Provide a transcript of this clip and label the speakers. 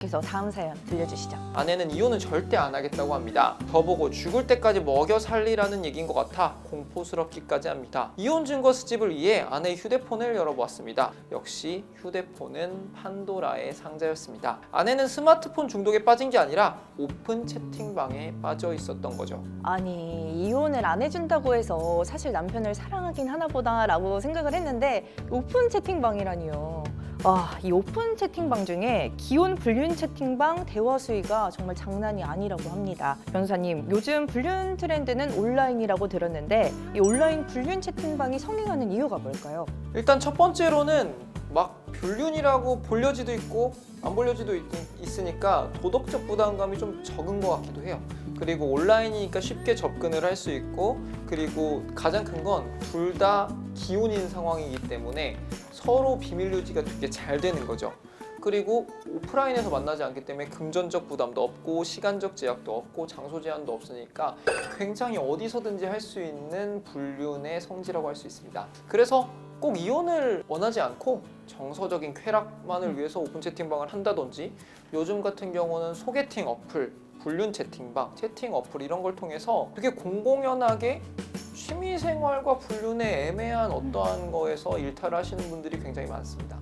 Speaker 1: 그래서 다음 사연 들려주시죠.
Speaker 2: 아내는 이혼은 절대 안 하겠다고 합니다. 저보고 죽을 때까지 먹여 살리라는 얘기인 것 같아 공포스럽기까지 합니다. 이혼 증거 수집을 위해 아내의 휴대폰을 열어보았습니다. 역시 휴대폰은 판도라의 상자였습니다. 아내는 스마트폰 중독에 빠진 게 아니라 오픈 채팅방에 빠져 있었던 거죠.
Speaker 1: 아니 이혼을 안 해준다고 해서 사실 남편을 사랑하긴 하나 보다라고 생각을 했는데 오픈 채팅방이라니요. 와, 이 오픈 채팅방 중에 기혼 불륜 채팅방 대화 수위가 정말 장난이 아니라고 합니다. 변호사님, 요즘 불륜 트렌드는 온라인이라고 들었는데 이 온라인 불륜 채팅방이 성행하는 이유가 뭘까요?
Speaker 2: 일단 첫 번째로는 막 불륜이라고 볼려지도 있고 안 볼려지도 있, 있으니까 도덕적 부담감이 좀 적은 것 같기도 해요. 그리고 온라인이니까 쉽게 접근을 할 수 있고 그리고 가장 큰 건 둘 다 기혼인 상황이기 때문에 서로 비밀 유지가 되게 잘 되는 거죠. 그리고 오프라인에서 만나지 않기 때문에 금전적 부담도 없고 시간적 제약도 없고 장소 제한도 없으니까 굉장히 어디서든지 할 수 있는 불륜의 성지라고 할 수 있습니다. 그래서 꼭 이혼을 원하지 않고 정서적인 쾌락만을 위해서 오픈 채팅방을 한다든지 요즘 같은 경우는 소개팅 어플, 불륜 채팅방, 채팅 어플 이런 걸 통해서 되게 공공연하게 취미 생활과 불륜의 애매한 어떠한 거에서 일탈하시는 분들이 굉장히 많습니다.